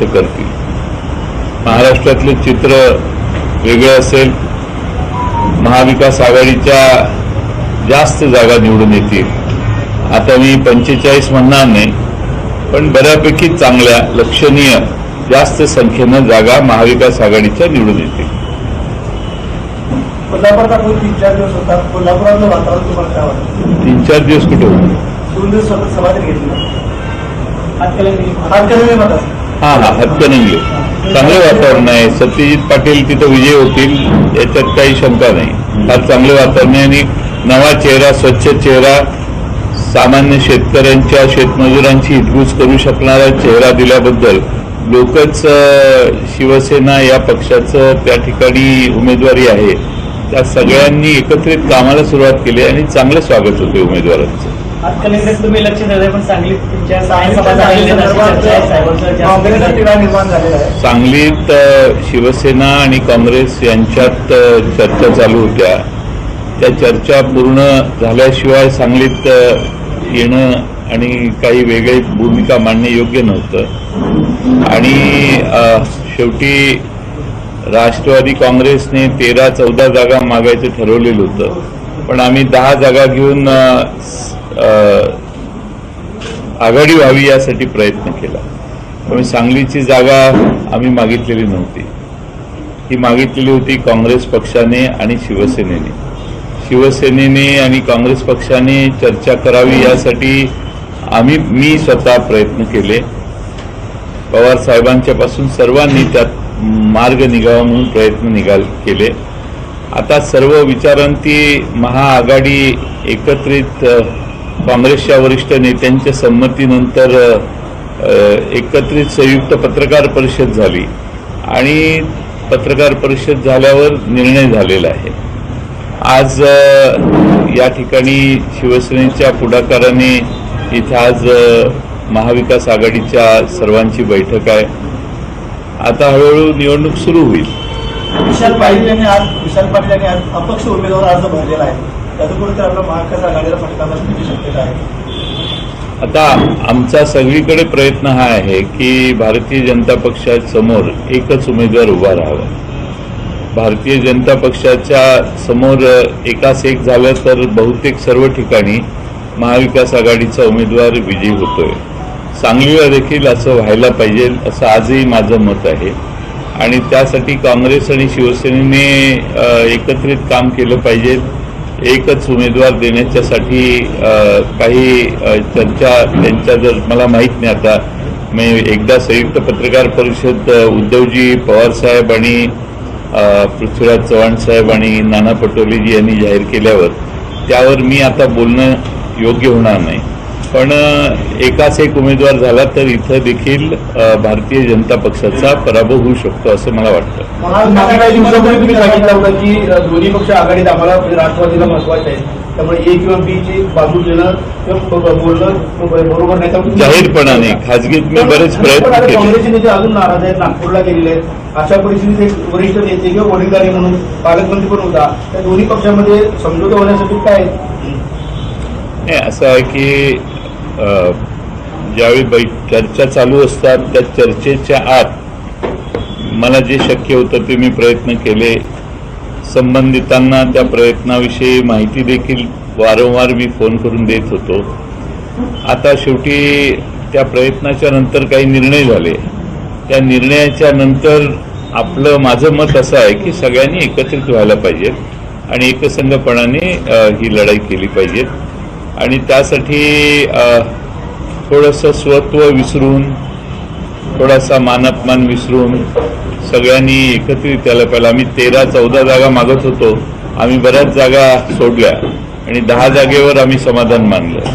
व्यक्त करतील. महाराष्ट्रातलं चित्र वेगळं असेल महाविकास आघाडीच्या जास्त जागा निवडून येतील. आता मी पंचेचाळीस म्हणणार नाही पण बऱ्यापैकी चांगल्या लक्षणीय जास्त संख्येनं जागा महाविकास आघाडीच्या निवडून येतील. तीन चार दिवस कुठे होते हा हा हा हातकणंगले चांगलं वातावरण आहे. सत्यजित पाटील तिथं विजय होतील याच्यात काही शंका नाही. फार चांगलं वातावरण आहे आणि नवा चेहरा स्वच्छ चेहरा सामान्य शेतकऱ्यांच्या शेतमजुरांची हितगुज करू शकणारा चेहरा दिल्याबद्दल लोकच शिवसेना या पक्षाचं त्या ठिकाणी उमेदवारी आहे. त्या सगळ्यांनी एकत्रित कामाला सुरुवात केली आणि चांगलं स्वागत होते उमेदवारांचं. तुम्ही लक्ष दिलं पण तुमच्या तिढा निर्माण झालेला आहे. सांगलीत अ, शिवसेना आणि काँग्रेस यांच्यात चर्चा चालू होत्या. त्या चर्चा पूर्ण झाल्याशिवाय सांगलीत येणं आणि काही वेगळी भूमिका मांडणे योग्य नव्हतं. आणि शेवटी राष्ट्रवादी काँग्रेसने तेरा चौदा जागा मागायचं ठरवलेलं होतं. पण आम्ही दहा जागा घेऊन आघाडी व्हावी यासाठी प्रयत्न केला. त्यामुळे सांगलीची जागा आम्ही मागितलेली नव्हती. ही मागितलेली होती काँग्रेस पक्षाने आणि शिवसेनेने. शिवसेनेने आणि काँग्रेस पक्षाने चर्चा करावी यासाठी आम्ही मी स्वतः प्रयत्न केले. पवार साहेबांच्या पासून सर्वांनी त्यात मार्ग निघावा म्हणून प्रयत्न निघाल केले. आता सर्व विचारांती महाआघाडी एकत्रित काँग्रेसच्या वरिष्ठ नेत्यांच्या संमतीनंतर एकत्रित संयुक्त पत्रकार परिषद झाली. आणि पत्रकार परिषद झाल्यावर निर्णय झालेला आहे. आज या ठिकाणी शिवसेनेच्या पुढाकाराने इथं आज महाविकास आघाडीच्या सर्वांची बैठक आहे. आता हळूहळू निवडणूक सुरू होईल. विशाल पाटील यांनी आज विशाल पाटील यांनी आज अपक्ष उमेदवार अर्ज भरलेला आहे. त्याचं आपला महाविकास आघाडीला फटका बसण्याची शक्यता आहे आता आमचा सगळीकडे प्रयत्न हा आहे की भारतीय जनता पक्षासमोर एकच उमेदवार उभा राहावा. भारतीय जनता पक्षाच्या समोर एकास एक झालं तर बहुतेक सर्व ठिकाणी महाविकास आघाडीचा उमेदवार विजयी होतोय. सांगलीला देखील असं व्हायला पाहिजे असं आजही माझं मत आहे. आणि त्यासाठी काँग्रेस आणि शिवसेनेने एकत्रित काम केलं पाहिजे. एकच उमेदवार देण्याच्यासाठी काही चर्चा त्यांच्या जर मला माहीत नाही आता. मी एकदा संयुक्त पत्रकार परिषद उद्धवजी पवारसाहेब आणि पृथ्वीराज चव्हाण साहेब आणि नाना पटोलेजी यांनी जाहीर केल्यावर त्यावर मी आता बोलणं योग्य होणार नाही. पण एकाच एक उमेदवार झाला तर इथं देखील भारतीय जनता पक्षाचा पराभव होऊ शकतो असं मला वाटतं. काही दिवसापूर्वी तुम्ही सांगितलं होतं की दोन्ही पक्ष आघाडीत आम्हाला म्हणजे राष्ट्रवादीला महत्त्वाचे आहे. त्यामुळे ए किंवा बी ची बाजू घेणं किंवा बोलणं बरोबर नाही. जाहीरपणाने खाजगीत मी बरेच प्रयत्न केले. काँग्रेसचे नेते अजून नाराज आहेत नागपूरला गेलेले आहेत. अशा परिस्थितीत एक वरिष्ठ नेते किंवा वडीलधारी म्हणून पालकमंत्री पण होता. त्या दोन्ही पक्षामध्ये समझोता होण्यासाठी काय नाही असं आहे की ज्यावेळी बै चर्चा चालू असतात त्या चर्चेच्या आत मला जे शक्य होतं ते मी प्रयत्न केले. संबंधितांना त्या प्रयत्नाविषयी माहिती देखील वारंवार मी फोन करून देत होतो. आता शेवटी त्या प्रयत्नाच्या नंतर काही निर्णय झाले. त्या निर्णयाच्या नंतर आपलं माझं मत असं आहे की सगळ्यांनी एकत्रित व्हायला पाहिजे आणि एकसंघपणाने ही लढाई केली पाहिजेत. आणि त्यासाठी थोडंसं स्वत्व विसरून थोडासा मानअपमान विसरून सगळ्यांनी एकत्रित यायला पाहिलं. आम्ही तेरा चौदा जागा मागत होतो. आम्ही बऱ्याच जागा सोडल्या आणि दहा जागेवर आम्ही समाधान मानलं.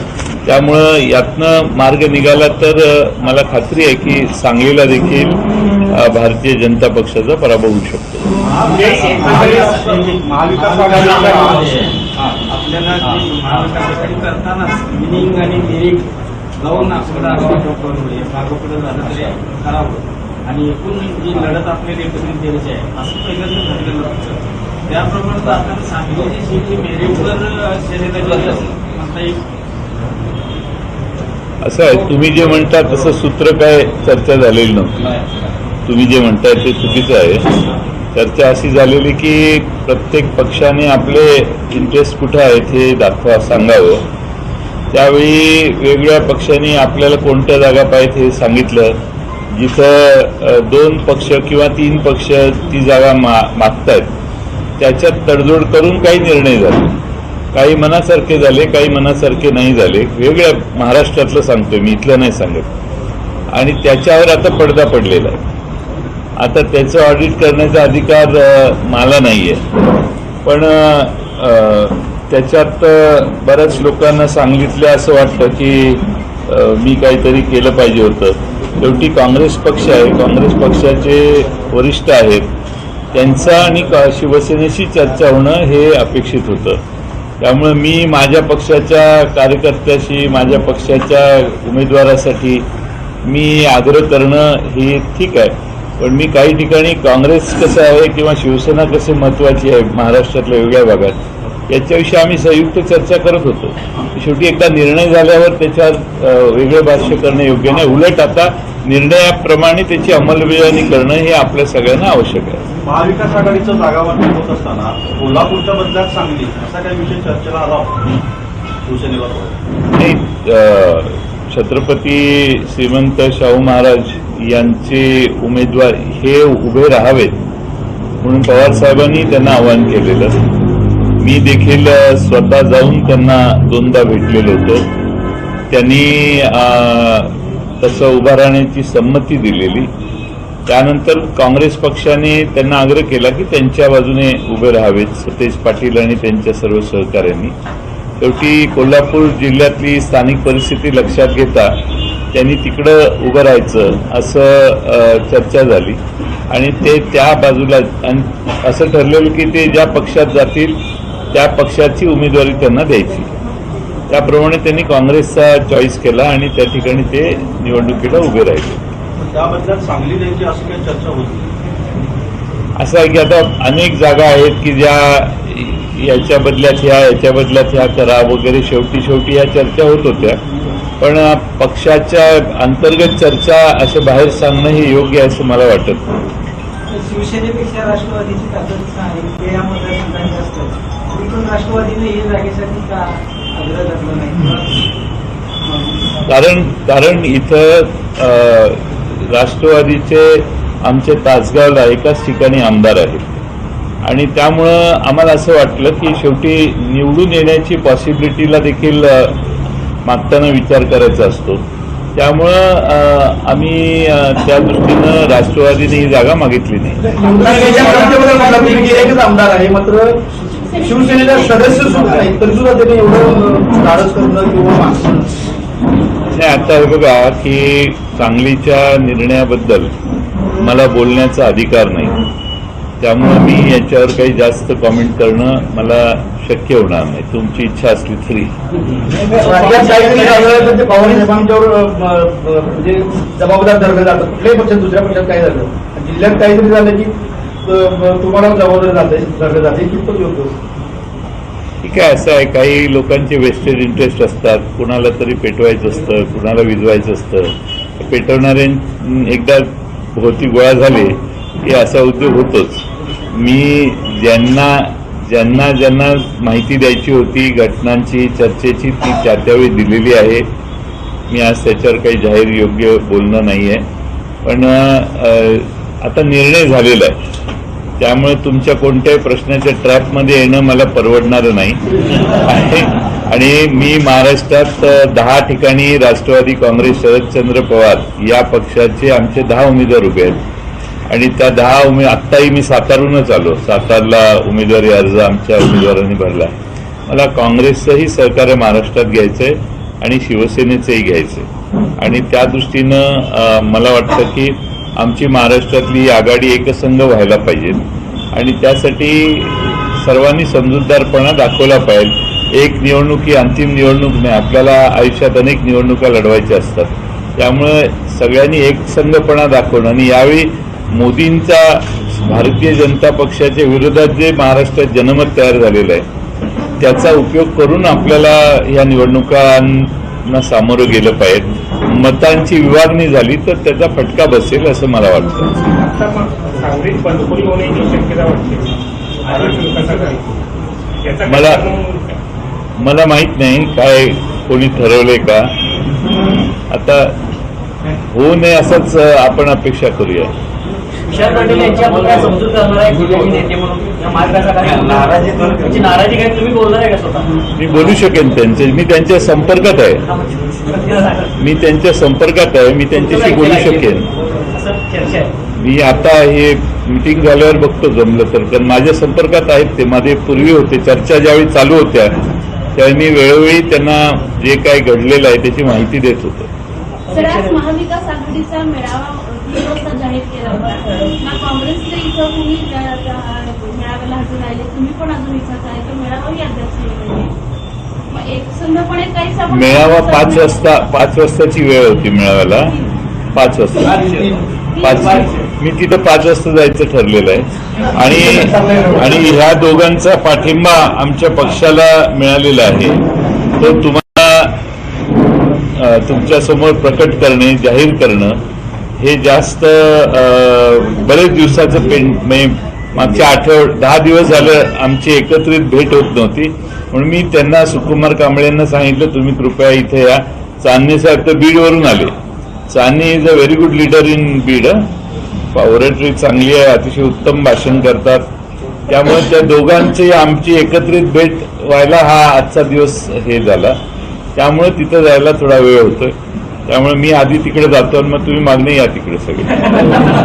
त्यामुळं यातनं मार्ग निघाला तर मला खात्री आहे की सांगलीला देखील भारतीय जनता पक्षाचा पराभव होऊ शकतो. आपल्याला जी आघाडी करतानाच मिनिंग आणि लिरिक जाऊन आपल्याला मागोपुढे झालं तरी करावं. आणि एकूण जी लढत आपल्याला एकत्रित द्यायची आहे असं पहिल्यांदा ठरलेलं होतं त्याप्रमाणे आता सीट ही मेरिटवर शर्यत असं म्हणता येईल असं आहे तुम्ही जे म्हणता तसं सूत्र काय चर्चा झालेली नव्हती. तुम्ही जे म्हणताय ते चुकीचं आहे. चर्चा अशी झालेली की प्रत्येक पक्षाने आपले इंटरेस्ट कुठं आहेत हे दाखवा सांगावं. त्यावेळी वेगवेगळ्या पक्षांनी आपल्याला कोणत्या जागा पाहिजेत हे सांगितलं. जिथं दोन पक्ष किंवा तीन पक्ष ती जागा मा मागतायत. त्याच्यात तडजोड करून काही निर्णय झाले. काही मनासारखे झाले काही मनासारखे नाही झाले. वेगळ्या महाराष्ट्रातलं सांगतोय मी इथलं नाही सांगत. आणि त्याच्यावर आता पडदा पडलेला आहे. आता त्याचं ऑडिट करण्याचा अधिकार मला नाही आहे पण त्याच्यात बऱ्याच लोकांना सांगितलं असं वाटतं की मी काहीतरी केलं पाहिजे होतं. शेवटी काँग्रेस पक्ष आहे. काँग्रेस पक्षाचे वरिष्ठ आहेत. त्यांचा आणि का- शिवसेनेशी चर्चा होणं हे अपेक्षित होतं. त्यामुळे मी माझ्या पक्षाच्या कार्यकर्त्याशी माझ्या पक्षाच्या उमेदवारासाठी मी आग्रह करणं हे ठीक आहे. पण मी काही ठिकाणी काँग्रेस कसं आहे किंवा शिवसेना कसे महत्वाची आहे महाराष्ट्रातल्या वेगळ्या भागात याच्याविषयी आम्ही संयुक्त चर्चा करत होतो. शेवटी एकदा निर्णय झाल्यावर त्याच्यावर अ, वेगळं भाष्य करणं योग्य नाही. उलट आता निर्णयाप्रमाणे त्याची अंमलबजावणी करणं हे आपल्या सगळ्यांना आवश्यक आहे. महाविकास आघाडीचं जागा वाटप होत असताना कोल्हापूरच्या बदल्यात सांगली असा काही विषय चर्चेला आला होता? शिवसेनेबरोबर नाही छत्रपती श्रीमंत शाहू महाराज यांचे उमेदवार हे उभे राहावेत. म्हणून पवार साहेबांनी त्यांना आवाहन केलेलं. मी देखील स्वतः जाऊन त्यांना दोनदा भेटलेलो होतो. त्यांनी तसं उभा राहण्याची संमती दिलेली. त्यानंतर काँग्रेस पक्षाने त्यांना आग्रह केला की त्यांच्या बाजूने उभे राहावेत सतेज पाटील आणि त्यांच्या सर्व सहकाऱ्यांनी. शेवटी कोल्हापूर जिल्ह्यातली स्थानिक परिस्थिती लक्षात घेता त्यांनी तिकडं उभं राहायचं असं चर्चा झाली. आणि ते त्या बाजूला आणि असं ठरलेलं की ते ज्या पक्षात जातील त्या पक्षाची उमेदवारी त्यांना द्यायची. त्याप्रमाणे त्यांनी काँग्रेसचा चॉईस केला आणि त्या ठिकाणी ते निवडणुकीला उभे राहिले. असं आहे की आता अनेक जागा आहेत की ज्या याच्या बदल्यात ह्या याच्या बदल्यात ह्या करा वगैरे शेवटी शेवटी या चर्चा होत होत्या. पण पक्षाच्या अंतर्गत चर्चा असे बाहेर सांगणं हे योग्य आहे असं मला वाटत नाही. शिवसेनेपेक्षा राष्ट्रवादीची ताकद आहे ते या मतदारसंघात जास्त आहे. तरी पण राष्ट्रवादीने या जागेसाठी का आग्रह धरला नाही किंवा कारण कारण इथं राष्ट्रवादीचे आमचे तासगावला एकाच ठिकाणी आमदार आहेत आणि त्यामुळं आम्हाला असं वाटलं की शेवटी निवडून येण्याची पॉसिबिलिटीला देखील मागताना विचार करायचा असतो. त्यामुळं आम्ही त्या दृष्टीनं राष्ट्रवादीने ही जागा मागितली नाही. एकच आमदार आहे मात्र शिवसेनेचा सदस्य सुद्धा नाही तरी सुद्धा त्याने एवढं धाडस करणं किंवा मागणं. नाही आता हे बघा की सांगलीच्या निर्णयाबद्दल मला बोलण्याचा अधिकार नाही. त्यामुळे मी याच्यावर काही जास्त कॉमेंट करणं मला शक्य होणार नाही. तुमची इच्छा असली तरी. राज्यात काहीतरी झालं तर ते पवार साहेबांच्यावर अ, अ, म्हणजे जबाबदार धरलं जातं कुठल्याही पक्षात दुसऱ्या पक्षात काय झालं? जिल्ह्यात काहीतरी झालं की अ, तुम्हाला जबाबदार जाते धरलं जाते कितपत योग्य ठीक आहे असं आहे. काही लोकांचे वेस्टेड इंटरेस्ट असतात. कुणाला तरी पेटवायचं असतं कुणाला विजवायचं असतं. पेटवणारे एकदा भोवती गोळा झाले की असा उद्योग होतोच. मी ज्यांना ज्यांना ज्यांना माहिती द्यायची होती घटनांची चर्चेची ती त्या त्यावेळी दिलेली आहे. मी आज त्याच्यावर काही जाहीर योग्य बोलणं नाही आहे पण आता निर्णय झालेला आहे. त्यामुळे तुमच्या कोणत्याही प्रश्नाच्या ट्रॅपमध्ये येणं मला परवडणारं नाही. आणि- आणि मी महाराष्ट्रात दहा ठिकाणी राष्ट्रवादी काँग्रेस शरदचंद्र पवार या पक्षाचे आमचे दहा उमेदवार उभे आहेत. आणि त्या दहा उमे आत्ताही मी सातारूनच आलो. सातारला उमेदवारी अर्ज आमच्या उमेदवारांनी भरला. मला काँग्रेसचंही सहकार्य महाराष्ट्रात घ्यायचंय आणि शिवसेनेचंही घ्यायचंय. आणि त्या दृष्टीनं मला वाटतं की आमची महाराष्ट्रातली आघाडी एकसंघ व्हायला पाहिजे. आणि त्यासाठी सर्वांनी समजूतदारपणा दाखवला पाहिजे. एक निवडणूक ही अंतिम निवडणूक नाही आपल्याला आयुष्यात अनेक निवडणुका लढवायच्या असतात. त्यामुळे सगळ्यांनी एकसंघपणा दाखवणं आणि यावेळी मोदींचा भारतीय जनता पक्षाच्या विरोधात जे महाराष्ट्रात जनमत तयार झालेलं आहे त्याचा उपयोग करून आपल्याला या निवडणुका ना सामोरं गेलं पाहिजे. मतांची विभागणी झाली तर त्याचा फटका बसेल असं मला वाटतं. मला- मला माहीत नाही काय कोणी ठरवलंय का. आता होऊ नये असंच आपण अपेक्षा करूया. विशाल पाटील यांची आपण काय समजूत करणार आहे? नेते म्हणून. या महाविकास आघाडी नाराजी तुमची नाराजी काय तुम्ही बोलणार आहे का स्वतः? मी बोलू शकेन त्यांचे. मी त्यांच्या संपर्कात आहे. मी त्यांच्या संपर्कात आहे. मी त्यांच्याशी बोलू शकेन. मी आता हे मिटिंग झाल्यावर बघतो जमलं तर. कारण माझ्या संपर्कात आहेत ते. माझे पूर्वी होते. चर्चा ज्यावेळी चालू होत्या त्यावेळी मी वेळोवेळी त्यांना जे काय घडलेलं आहे त्याची माहिती देत होतो. महाविकास आघाडीचा मेळावा जाहीर केला होता ना इथं कुणी मेळाव्याला हजर राहिले तुम्ही पण अजून आहे तर मेळावाही काहीच मेळावा पाच वाजता पाच वाजताची वेळ होती मेळाव्याला. पाच वाजता. पाच मी तिथं पाच वाजता जायचं ठरलेलं आहे. आणि आणि ह्या दोघांचा पाठिंबा आमच्या पक्षाला मिळालेला आहे. तो तुम्हाला तुमच्यासमोर प्रकट करणे जाहीर करणं हे जास्त बरेच दिवसाचं पेंट म्हणजे मागच्या आठवड दहा दिवस झालं आमची एकत्रित भेट होत नव्हती. म्हणून मी त्यांना सुकुमार कांबळे यांना सांगितलं तुम्ही कृपया इथे या. चांदणी साहेब तर बीडवरून आले. Chandni is a very good leader in Beed oratory चांगली आहे अतिशय उत्तम भाषण करतात. त्यामुळे त्या दोघांची आमची एकत्रित भेट व्हायला हा आजचा दिवस हे झाला. त्यामुळे तिथं जायला थोडा वेळ होतोय. त्यामुळे मी आधी तिकडे जातो आणि मग तुम्ही मागणे या तिकडे सगळे.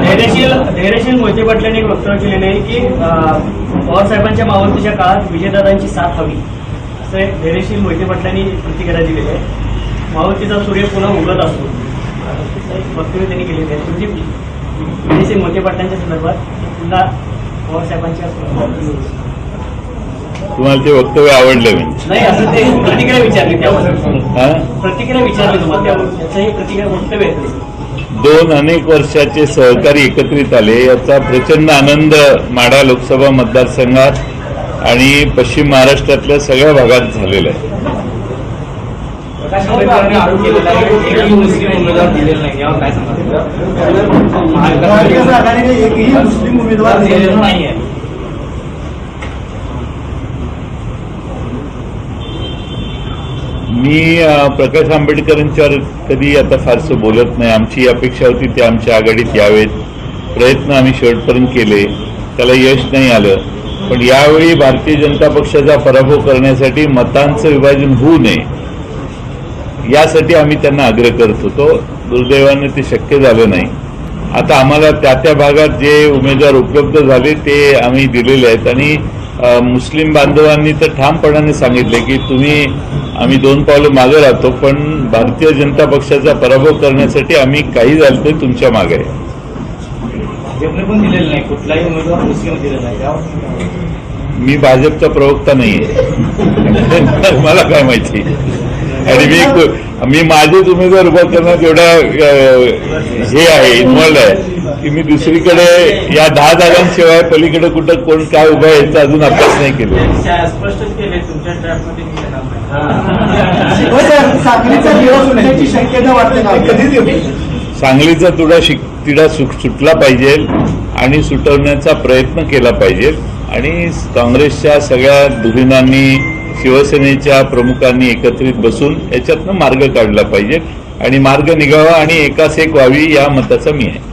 धैर्यशील धैर्यशील मोहिते पाटलांनी एक वक्तव्य केलेलं आहे की पवारसाहेबांच्या पवार साहेबांच्या मावळतीच्या काळात विजयदादांची साथ हवी. असं धैर्यशील मोहिते पाटलांनी प्रतिक्रिया दिलेली आहे. मावळतीचा सूर्य पुन्हा उगत असतो. वक्तव्य त्यांनी केलेले आहे. तुमची धैर्यशील मोहिते पाटलांच्या संदर्भात पुन्हा पवार साहेबांच्या तुम्हाला ते वक्तव्य आवडलं नाही असं ते प्रतिक्रिया विचारली त्यावर. हा? प्रतिक्रिया विचारली तुम्हाला त्यावर. त्याचं हे प्रतिक्रिया वक्तव्य आहे दोन अनेक वर्षाचे सहकारी एकत्रित आले. याचा प्रचंड आनंद माढा लोकसभा मतदारसंघात आणि पश्चिम महाराष्ट्रातल्या सगळ्या भागात झालेला आहे. प्रकाश आंबेडकरांनी आरोप केलेला आहे की एकही मुस्लिम उमेदवार दिलेला नाही यावर काय सांगा महाविकास आघाडीने एकही मुस्लिम उमेदवार दिलेला दिलेलं नाही नाहीये मी प्रकाश आंबेडकरांच्यावर कधी आता फारसं बोलत नाही. आमची अपेक्षा होती ते आमच्या आघाडीत यावेत. प्रयत्न आम्ही शेवटपर्यंत केले. त्याला यश नाही आलं. पण यावेळी भारतीय जनता पक्षाचा पराभव करण्यासाठी मतांचं विभाजन होऊ नये यासाठी आम्ही त्यांना आग्रह करत होतो. दुर्दैवाने ते शक्य झालं नाही. आता आम्हाला त्या त्या भागात जे उमेदवार उपलब्ध झाले ते आम्ही दिलेले आहेत. आणि मुस्लिम बांधवांनी तर ठामपणाने सांगितले की तुम्ही आम्ही दोन पावलं मागे राहतो पण भारतीय जनता पक्षाचा पराभव करण्यासाठी आम्ही काही झालं तर तुमच्या मागे आहे. नाही नाही. मी भाजपचा प्रवक्ता नाहीये. मला काय माहिती? आणि मी मी माझेच उमेदवार उभा करण्यात एवढा हे आहे इन्व्हॉल्ड आहे. की मी दुसरीकडे या दहा जागांशिवाय पलीकडे कुठं कोण काय उभं आहे याचा अजून अभ्यास नाही केला. हो. सांगलीचा तुडा शिक तिडा सुट सुटला पाहिजे आणि सुटवण्याचा प्रयत्न केला पाहिजे. आणि काँग्रेसच्या सगळ्या धुरीणांनी शिवसेनेच्या प्रमुखांनी एकत्रित बसून याच्यातनं मार्ग काढला पाहिजे. आणि मार्ग निघावा आणि एकास एक व्हावी या मताचा मी आहे.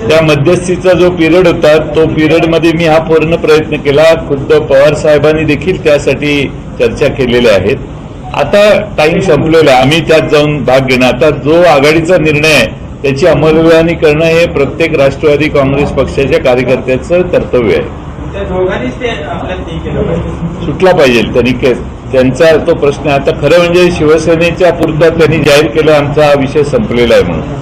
त्या मध्यस्थीचा जो पिरियड होता तो पिरियडमध्ये मी हा पूर्ण प्रयत्न केला. खुद्द पवार साहेबांनी देखील त्यासाठी चर्चा केलेल्या आहेत. आता टाइम संपलेला आम्ही त्यात जाऊन भाग घेणं आता जो आघाडीचा निर्णय आहे त्याची अंमलबजावणी करणं हे प्रत्येक राष्ट्रवादी काँग्रेस पक्षाच्या कार्यकर्त्याचं कर्तव्य आहे. सुटला पाहिजे त्यांनी त्यांचा तो प्रश्न. आता खरं म्हणजे शिवसेनेच्या पुरता त्यांनी जाहीर केलं आमचा विषय संपलेला आहे म्हणून.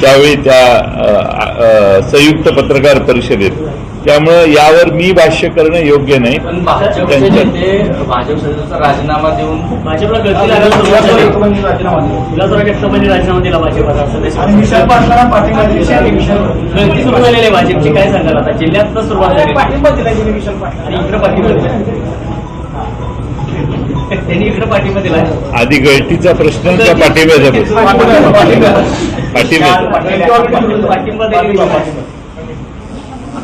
त्यावेळी त्या संयुक्त पत्रकार परिषदेत. त्यामुळं यावर मी भाष्य करणं योग्य नाही. भाजपचे राजीनामा देऊन भाजपला राजीनामा दिला. विलासराव जगतापांनी राजीनामा दिला भाजपला. सदस्य आणि विशाल पाटलांना पाठिंबा दिला. गळती सुरू झालेली आहे भाजपची. काय सांगाल आता? जिल्ह्यात सुरुवात झाली पाठिंबा दिला गेला विशाल पाटील आणि इकडे पाठिंबा दिला. त्यांनी इकडे पाठिंबा दिला. आधी गळतीचा प्रश्न का पाठिंब्याचा पाठिंबा. दिला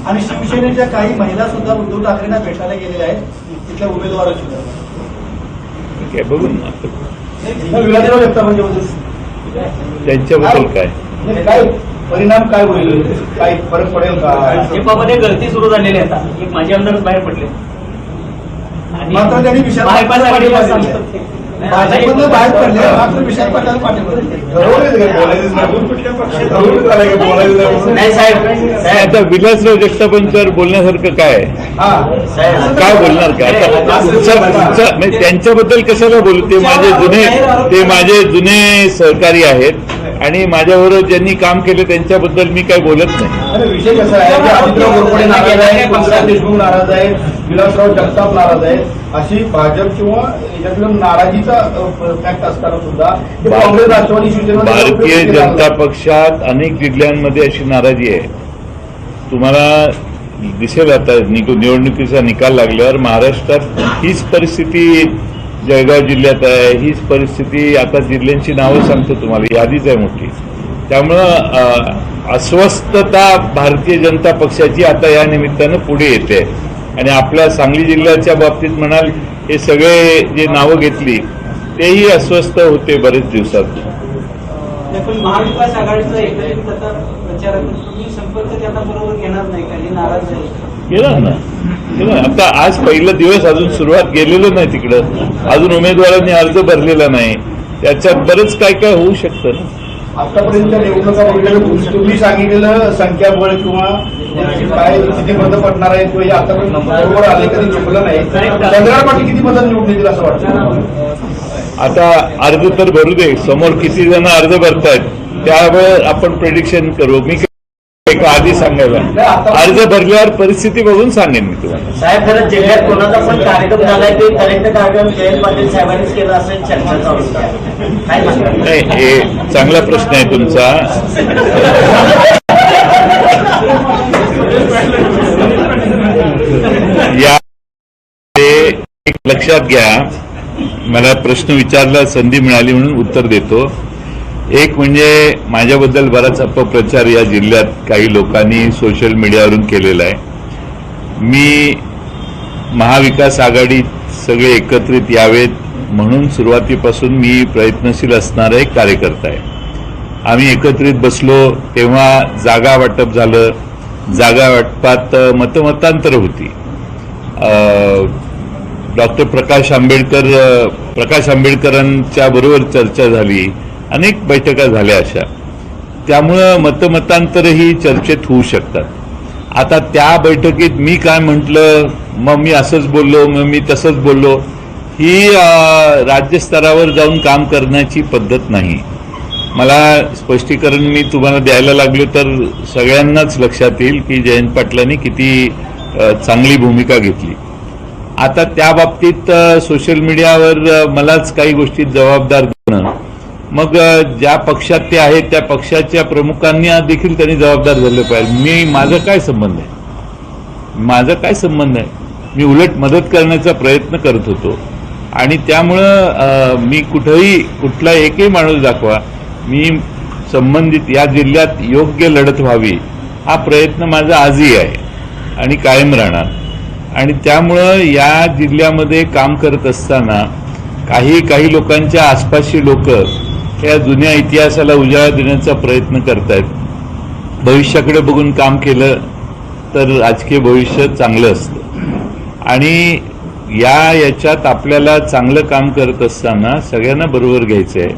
आणि शिवसेनेच्या काही महिला सुद्धा उद्धव ठाकरेंना भेटायला गेलेल्या आहेत. तिथल्या उमेदवाराची ठीक आहे बघू जगतापांच्या त्यांच्याबद्दल काय? काय? परिणाम काय होईल? काय फरक पडेल का? भाजपामध्ये गळती सुरू झालेली आहे आता. एक माझे आमदारच बाहेर पडले. आणि मात्र त्यांनी विशाल भाजपमधनं बाहेर पडले. विशाल पाटलाला नाही नाही. नाही नाही, आता विलासराव जगतापांच्यावर बोलण्यासारखं काय? आहे? हा. काय बोलणार काय म्हणजे त्यांच्याबद्दल कशाला बोलू? ते माझे जुने ते माझे जुने सहकारी आहेत आणि माझ्याबरोबर ज्यांनी काम केलं त्यांच्याबद्दल मी काय बोलत नाही. अरे विषय कसा आहे? की आदित्यराव गोरपडे नाराज आहे पंकजा देशमुख नाराज आहे विलासराव जगताप नाराज आहे अशी भाजप किंवा याच्यातलं नाराजीचा फॅक्ट असताना सुद्धा काँग्रेस राष्ट्रवादी शिवसेना भारतीय जनता पक्षात अनेक जिल्ह्यांमध्ये अशी नाराजी आहे. तुम्हाला दिसेल आता निवडणुकीचा निकाल लागल्यावर महाराष्ट्रात हीच परिस्थिती जळगाव जिल्ह्यात आहे हीच परिस्थिती आता जिल्ह्यांची नावं सांगतो तुम्हाला यादीच आहे मोठी. त्यामुळं अस्वस्थता भारतीय जनता पक्षाची आता या निमित्तानं पुढे येते. आणि आपल्या सांगली जिल्ह्याच्या बाबतीत म्हणाल हे सगळे जे नावं घेतली तेही अस्वस्थ होते बरेच दिवसात. महाविकास आघाडीचा एकत्रित संपर्क बरोबर घेणार नाही का? नाराज आहे. गेला ना. गेला आता आज पहिला दिवस अजून सुरुवात गेलेलो नाही तिकडं. अजून उमेदवारांनी अर्ज भरलेला नाही. त्याच्यात बरंच काय काय होऊ शकतं ना. आतापर्यंत निवडणुका बघितल्या तुम्ही सांगितलेलं संख्याबळ किंवा काय किती मतं पडणार आहेत किंवा आतापर्यंत बरोबर आले कधी चुकलं नाही. चंद्रकांत पाटील किती मतं निवडून येतील असं वाटतं? आता अर्ज तर भरू दे. समोर किती जण अर्ज भरतायत त्यावेळेस आपण प्रेडिक्शन करू. मी एक आधी सांगायला अर्ज भरल्यावर परिस्थिती बघून सांगेन मी तुम्हाला. साहेब खरं जिल्ह्यात कोणाचा पण कार्यक्रम झालाय ते कलेक्टर कार्यक्रम जयंत पाटील साहेबांनीच केला असेल चर्चा चालू? नाही हे चांगला प्रश्न आहे तुमचा. या एक लक्षात घ्या. मला प्रश्न विचारला संधी मिळाली म्हणून उत्तर देतो. एक म्हणजे माझ्याबद्दल बराच अपप्रचार या जिल्ह्यात काही लोकांनी सोशल मीडियावरून केलेला आहे. मी महाविकास आघाडी सगळे एकत्रित यावेत म्हणून सुरुवातीपासून मी प्रयत्नशील असणारा एक कार्यकर्ता आहे. आम्ही एकत्रित बसलो तेव्हा जागा वाटप झालं. जागा वाटपात मतमतांतर होती. डॉक्टर प्रकाश आंबेडकर प्रकाश आंबेडकरांच्या बरोबर चर्चा झाली. अनेक बैठका झाल्या अशा. त्यामुळं मतमतांतरही चर्चेत होऊ शकतात. आता त्या बैठकीत मी काय म्हटलं मग मी असंच बोललो मग मी तसंच बोललो ही राज्यस्तरावर जाऊन काम करण्याची पद्धत नाही. मला स्पष्टीकरण मी तुम्हाला द्यायला लागलो तर सगळ्यांनाच लक्षात येईल की जयंत पाटलांनी किती चांगली भूमिका घेतली. आता त्या बाबतीत सोशल मीडियावर मलाच काही गोष्टीत जबाबदार देणं मग ज्या पक्षात ते आहेत त्या पक्षाच्या प्रमुखांनी देखील त्यांनी जबाबदार झाले पाहिजे. मी माझा काय संबंध आहे? माझा काय संबंध आहे? मी उलट मदत करण्याचा प्रयत्न करत होतो. आणि त्यामुळं मी कुठंही कुठला एकही माणूस दाखवा मी संबंधित या जिल्ह्यात योग्य लढत व्हावी हा प्रयत्न माझा आजही आहे आणि कायम राहणार. आणि त्यामुळं या जिल्ह्यामध्ये काम करत असताना काही काही लोकांच्या आसपासची लोकं या जुन्या इतिहासाला उजाळा देण्याचा प्रयत्न करतायत. भविष्याकडे बघून काम केलं तर राजकीय भविष्य चांगलं असतं. आणि या याच्यात आपल्याला चांगलं काम करत असताना सगळ्यांना बरोबर घ्यायचं आहे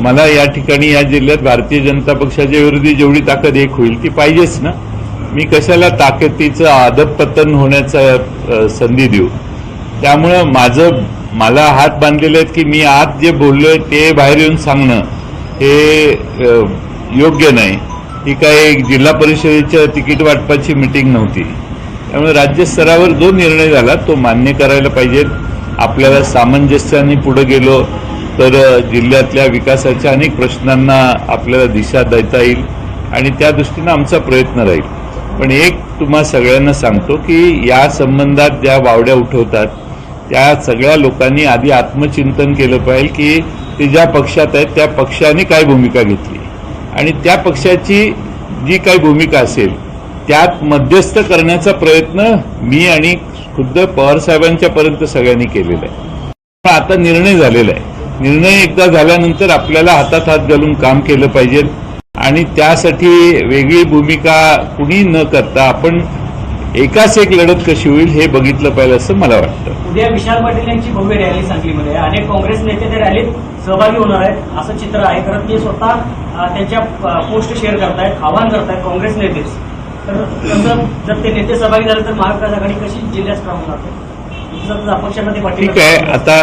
मला या ठिकाणी या जिल्ह्यात भारतीय जनता पक्षाच्या विरोधी जेवढी ताकद एक होईल ती पाहिजेच ना. मी कशाला ताकदीचं अधपतन होण्याचा संधी देऊ? त्यामुळं माझं मला हात बांधलेले आहेत की मी आज जे बोललोय ते बाहेर येऊन सांगणं हे योग्य नाही. ही काय जिल्हा परिषदेच्या तिकीट वाटपाची मिटिंग नव्हती. त्यामुळे राज्यस्तरावर जो निर्णय झाला तो मान्य करायला पाहिजे. आपल्याला सामंजस्याने पुढे गेलो तर जिल्ह्यातल्या विकासाच्या अनेक प्रश्नांना आपल्याला दिशा देता येईल आणि त्या दृष्टीनं आमचा प्रयत्न राहील. पण एक तुम्हा सगळ्यांना सांगतो की या संबंधात ज्या वावड्या उठवतात त्या सगळ्या लोकांनी आधी आत्मचिंतन केलं पाहिजे की ते ज्या पक्षात आहेत त्या पक्षाने काय भूमिका घेतली. आणि त्या पक्षाची जी काही भूमिका असेल त्यात मध्यस्थ करण्याचा प्रयत्न मी आणि खुद्द पवार पर्यंत सगळ्यांनी केलेला आहे. पण आता निर्णय झालेला आहे. निर्णय एकदा झाल्यानंतर आपल्याला हातात हात घालून काम केलं पाहिजे. आणि त्यासाठी वेगळी भूमिका कुणी न करता आपण एकाच एक लढत कशी होईल हे बघितलं पाहिजे असं मला वाटतं. उद्या विशाल पाटील यांची भव्य रॅली सांगलीमध्ये. अनेक काँग्रेस नेते त्या रॅलीत सहभागी होणार आहेत. असं चित्र आहे. कारण ते स्वतः त्यांच्या पोस्ट शेअर करतायत आवाहन करतायत काँग्रेस नेतेच तर तसं जर ते नेते सहभागी झाले तर महाविकास आघाडी कशी जिल्ह्यात स्ट्रॉंग होणार? ठीक आहे. आता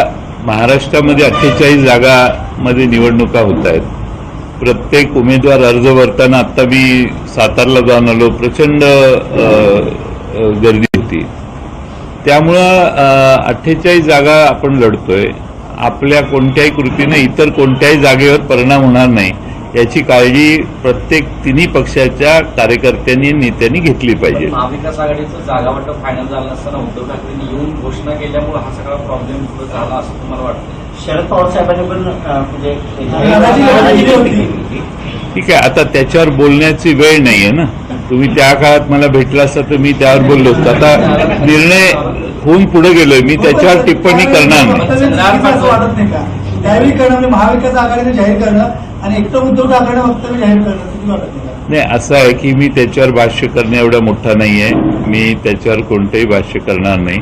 महाराष्ट्रामध्ये अठ्ठेचाळीस जागामध्ये निवडणुका होत आहेत. प्रत्येक उमेदवार अर्ज भरताना आता मी सातारला जाऊन आलो. प्रचंड गर्दी होती. त्यामुळं अठ्ठेचाळीस जागा आपण लढतोय. आपल्या कोणत्याही कृतीने इतर कोणत्याही जागेवर परिणाम होणार नाही. याची काळजी प्रत्येक तिन्ही पक्षाच्या कार्यकर्त्यांनी नेत्यांनी घेतली पाहिजे. महाविकास आघाडीचं जागा वाटप फायनल झालं असताना उद्धव ठाकरेंनी येऊन घोषणा केल्यामुळे हा सगळा प्रॉब्लेम झाला असं तुम्हाला वाटतं? शरद पवार साहेबांनी पण म्हणजे. ठीक आहे आता त्याच्यावर बोलण्याची वेळ नाहीये ना? तुम्ही त्या काळात मला भेटला असता तर मी त्यावर बोललो असतो आता निर्णय होऊन पुढे गेलोय. मी त्याच्यावर टिप्पणी करणार नाही. त्यावेळी करणं म्हणजे महाविकास आघाडीने जाहीर करणं आणि एकटं उद्धव ठाकरे वक्तव्य जाहीर करणं चुकी वाटत नाही असं आहे की मी त्याच्यावर भाष्य करणे एवढा मोठा नाही आहे मी त्याच्यावर कोणतंही भाष्य करणार नाही.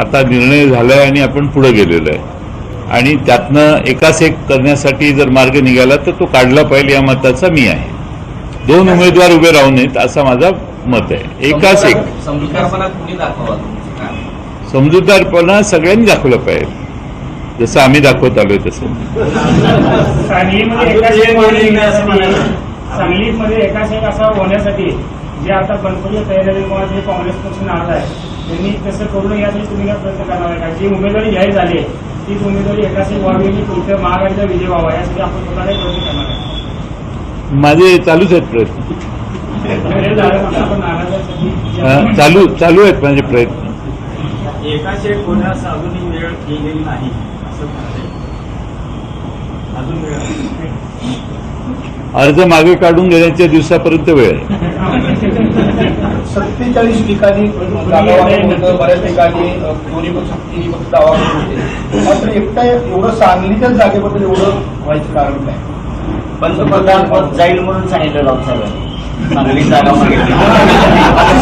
आता निर्णय झालाय आणि आपण पुढे गेलेलो आहे. आणि त्यातनं एकाच एक करण्यासाठी जर मार्ग निघाला तर तो काढला पाहिजे या मताचा मी आहे. दोन उमेदवार उभे राहू नयेत असा माझा मत आहे. एकाच एक. समजूतदारपणा सगळ्यांनी दाखवलं पाहिजे. जसं आम्ही दाखवत आलोय तसं. सांगलीमध्ये एकाच एक असा होण्यासाठी जे आता बनकुले तयारी किंवा जे काँग्रेस पक्ष नाराज आहे त्यांनी तसं करू नये यासाठी तुम्ही काय प्रयत्न करणार आहे का? जी उमेदवारी जाहीर झाली आहे तीच उमेदवारी एकाच एक व्हावी आणि तुमच्या महाआघाडीचा विजय व्हावा यासाठी आपण स्वतःला प्रयत्न करणार आहे. माझे चालूच आहेत प्रयत्न. हे चालू चालू आहेत माझे प्रयत्न. नाही अर्ज मागे काढून घेण्याच्या दिवसापर्यंत वेळ आहे. सत्तेचाळीस ठिकाणी बऱ्याच ठिकाणी अ, दोन्ही पक्ष तिन्ही पक्ष दावा करत होते. मात्र एकटा एवढं सांगलीच्याच जागेबद्दल एवढं व्हायचं कारण काय? पंतप्रधान पद जाईल म्हणून सांगितलं सांगली जागा मागितली.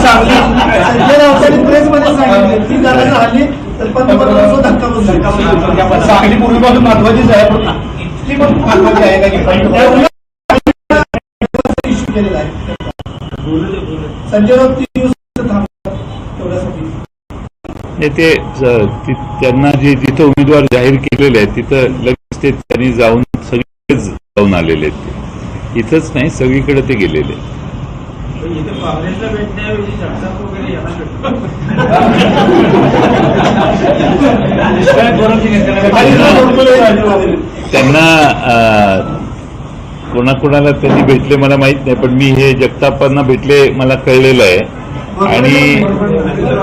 संजय राऊतांनी प्रेसमध्ये सांगितले. ती जागा जर हल्ली तर पंतप्रधानांचा धक्का बसला पण सांगली पूर्वीपासून महत्वाचीच आहे पण इतकी पण महत्वाची आहे का की पंतप्रधान? इश्यू केलेला आहे. संजय राऊत तीन दिवस थांबतात तेवढ्यासाठी. नाही ते त्यांना जे जिथं उमेदवार जाहीर केलेले आहेत तिथं लगेच ते त्यांनी जाऊन सगळेच जाऊन आलेले आहेत ते. इथंच नाही सगळीकडे ते गेलेले त्यांना कोणाकोणाला त्यांनी भेटले मला माहीत नाही पण मी हे जगतापांना भेटले मला कळलेलं आहे. आणि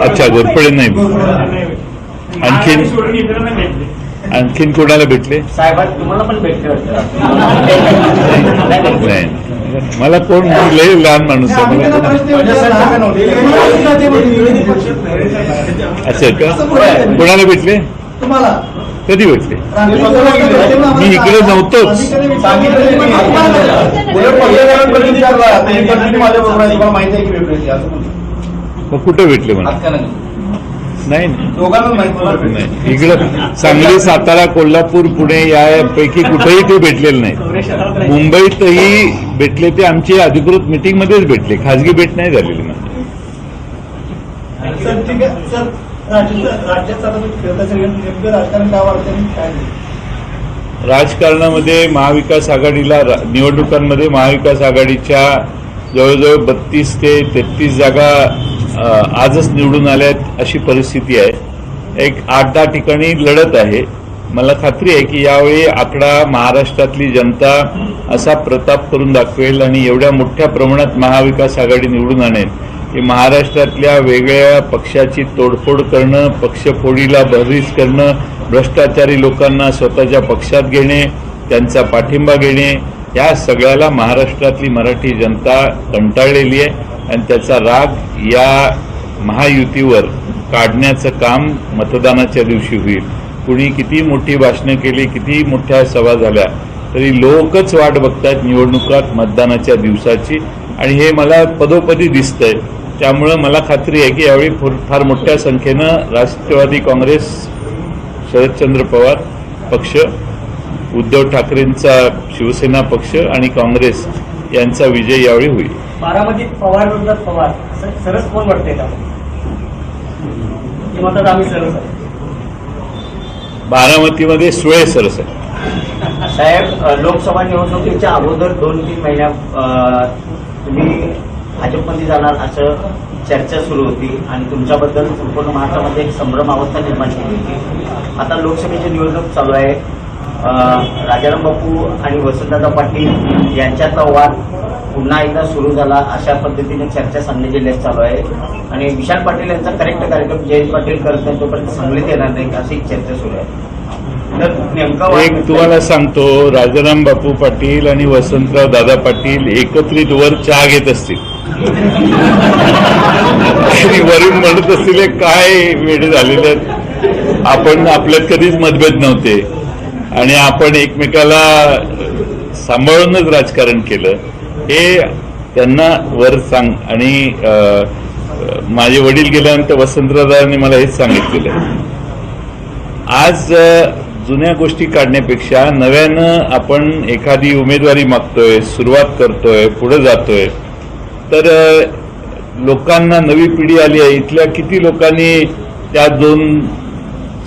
अच्छा घोरपडे नाही. आणखीन आणखीन कोणाला भेटले? साहेब तुम्हाला पण वाटतं. नाही. मला कोण लय लहान माणूस आहे मला कोण- आहे का? कोणाला भेटले? तुम्हाला. कधी भेटले? मी इकडे नव्हतोच. माहिती आहे की असं. मग कुठे भेटले मला. नाही नाही. इकडं सांगली सातारा कोल्हापूर पुणे यापैकी कुठेही ते भेटलेले नाही. मुंबईतही भेटले ते आमची अधिकृत मिटिंग मध्येच भेटले. खाजगी भेट नाही झालेली नाही? राजकारणामध्ये महाविकास आघाडीला निवडणुकांमध्ये महाविकास आघाडीच्या जवळजवळ बत्तीस ते तेहतीस जागा आजच निवडून आल्यात अशी परिस्थिती आहे. एक आठ दहा ठिकाणी लढत आहे. मला खात्री आहे की यावेळी आकडा महाराष्ट्रातली जनता असा प्रताप करून दाखवेल आणि एवढ्या मोठ्या प्रमाणात महाविकास आघाडी निवडून आणेल की महाराष्ट्रातल्या वेगळ्या पक्षाची तोडफोड करणं पक्षफोडीला भरीस करणं भ्रष्टाचारी लोकांना स्वतःच्या पक्षात घेणे त्यांचा पाठिंबा घेणे या सगळ्याला महाराष्ट्रातली मराठी जनता कंटाळलेली आहे आणि त्याचा राग या महायुतीवर काढण्याचं काम मतदानाच्या दिवशी होईल. कुणी किती मोठी भाषणं केली किती मोठ्या सभा झाल्या तरी लोकच वाट बघतायत निवडणुकात मतदानाच्या दिवसाची. आणि हे मला पदोपदी दिसतंय. त्यामुळं मला खात्री आहे की यावेळी फार- फार मोठ्या संख्येनं राष्ट्रवादी काँग्रेस शरदचंद्र पवार पक्ष उद्धव ठाकरेंचा शिवसेना पक्ष आणि काँग्रेस यांचा विजय यावेळी होईल. बारामतीत पवार विरोधात पवार. असं सरस कोण वाटतंय का की म्हणतात आम्ही सरस आहे. बारामतीमध्ये सुळे सरस आहे. साहेब लोकसभा निवडणुकीच्या अगोदर दोन तीन महिन्या अ, तुम्ही भाजपमध्ये जाणार असं चर्चा सुरू होती आणि तुमच्याबद्दल संपूर्ण महाराष्ट्रामध्ये एक संभ्रम अवस्था निर्माण केली. होती आता लोकसभेची निवडणूक चालू आहे. राजाराम बापू आणि वसंतदादा पाटील यांच्यातला वाद पुन्हा एकदा सुरू झाला. अशा पद्धतीने चर्चा सांगली जिल्ह्यात चालू आहे. आणि विशाल पाटील यांचा करेक्ट कार्यक्रम जयंत पाटील करत नाही तोपर्यंत सांगलीत येणार नाही अशी चर्चा सुरू आहे. तर एक तुम्हाला सांगतो राजाराम बापू पाटील आणि वसंतराव दादा पाटील एकत्रित वर चहा घेत असतील. वरून म्हणत असतील "हे काय वेळे झालेले आहेत. आपण आपल्यात कधीच मतभेद नव्हते. आणि आपण एकमेकाला सांभाळूनच राजकारण केलं. हे त्यांना वर सांग आणि अं, माझे वडील गेल्यानंतर वसंतरावांनी मला हेच सांगितलेलं आज जुन्या गोष्टी काढण्यापेक्षा नव्यानं आपण एखादी उमेदवारी मागतोय सुरुवात करतोय पुढे जातोय तर लोकांना नवी पिढी आली आहे. इथल्या किती लोकांनी त्या दोन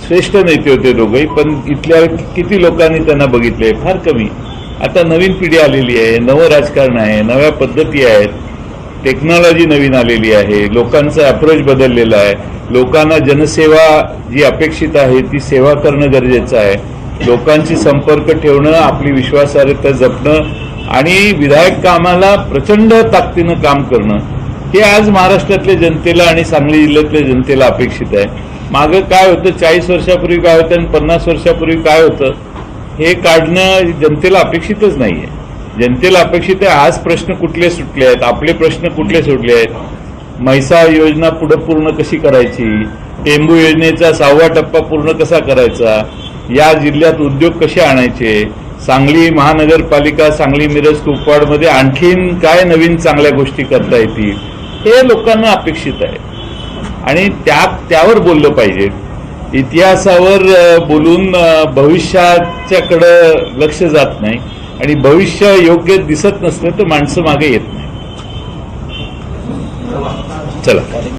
श्रेष्ठ नेते होते दोघंही पण इथल्या किती लोकांनी त्यांना बघितले फार कमी. आता नवीन पिढी आलेली आहे नवं राजकारण आहे नव्या पद्धती आहेत. टेक्नॉलॉजी नवीन आलेली आहे लोकांचा अप्रोच बदललेला आहे. लोकांना जनसेवा जी अपेक्षित आहे ती सेवा करणं गरजेचं आहे. लोकांशी संपर्क ठेवणं आपली विश्वासार्हता जपणं आणि विधायक कामाला प्रचंड ताकदीनं काम करणं हे आज महाराष्ट्रातल्या जनतेला आणि सांगली जिल्ह्यातल्या जनतेला अपेक्षित आहे. मागं काय होतं चाळीस वर्षापूर्वी काय होतं आणि पन्नास वर्षापूर्वी काय होतं हे काढणं जनतेला अपेक्षितच नाहीये. जनतेला अपेक्षित आहे आज प्रश्न कुठले सुटले आहेत आपले प्रश्न कुठले सुटले आहेत म्हैसा योजना पुढं पूर्ण कशी करायची टेंबू योजनेचा सहावा टप्पा पूर्ण कसा करायचा या जिल्ह्यात उद्योग कसे आणायचे सांगली महानगरपालिका सांगली मिरज कुपवाडमध्ये आणखीन काय नवीन चांगल्या गोष्टी करता येतील हे लोकांना अपेक्षित आहे. आणि त्या त्यावर बोललं पाहिजे. इतिहासावर बोलून भविष्याच्याकडं लक्ष जात नाही. आणि भविष्य योग्य दिसत नसलं तर माणसं मागे येत नाही. चला.